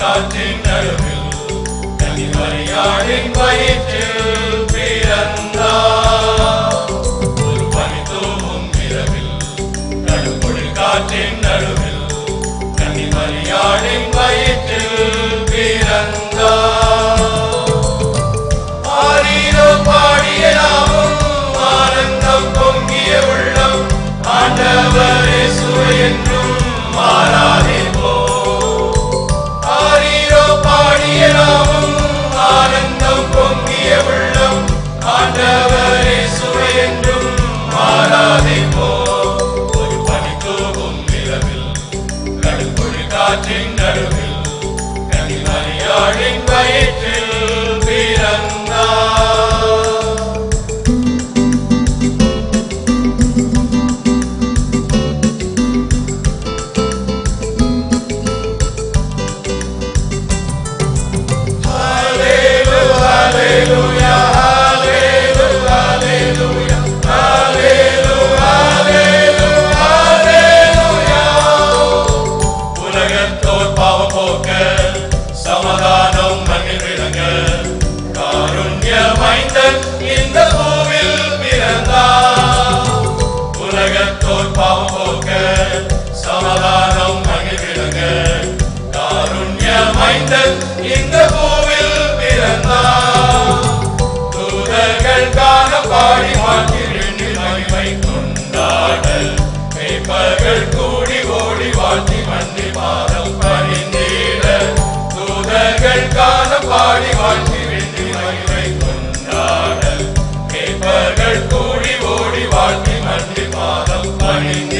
காற்றின் நடுவில் கனிமறியாடின் வயிற்றில் பிறந்த இந்த பூவில் பிறந்தார் தூதர்கள் காண பாடி மாற்றி மகிமை கொண்டாடல். மேய்ப்பர்கள் கூடி ஓடி வாழ்த்தி மண்ணி பாதம் பணிந்திட தூதர்கள் காண பாடி வாழ்த்தி வெண்ணி மகிமை கொண்டாடல். மேய்ப்பர்கள் கூடி ஓடி வாழ்த்தி மண்ணி பாதம் பணிந்திட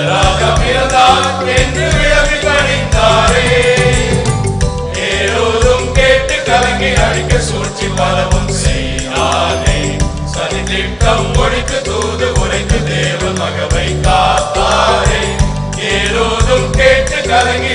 யூதராக பிறந்தார் என்று விளம்பி பணிந்தாரே ஏரோதும் கேட்டு கலங்கி அடிக்க சூழ்ச்சி பலவும் செய்யானே சதி ஒழித்து தூது உரைத்து தேவ மகவை காத்தாரே. ஏரோதும் கேட்டு கலங்கி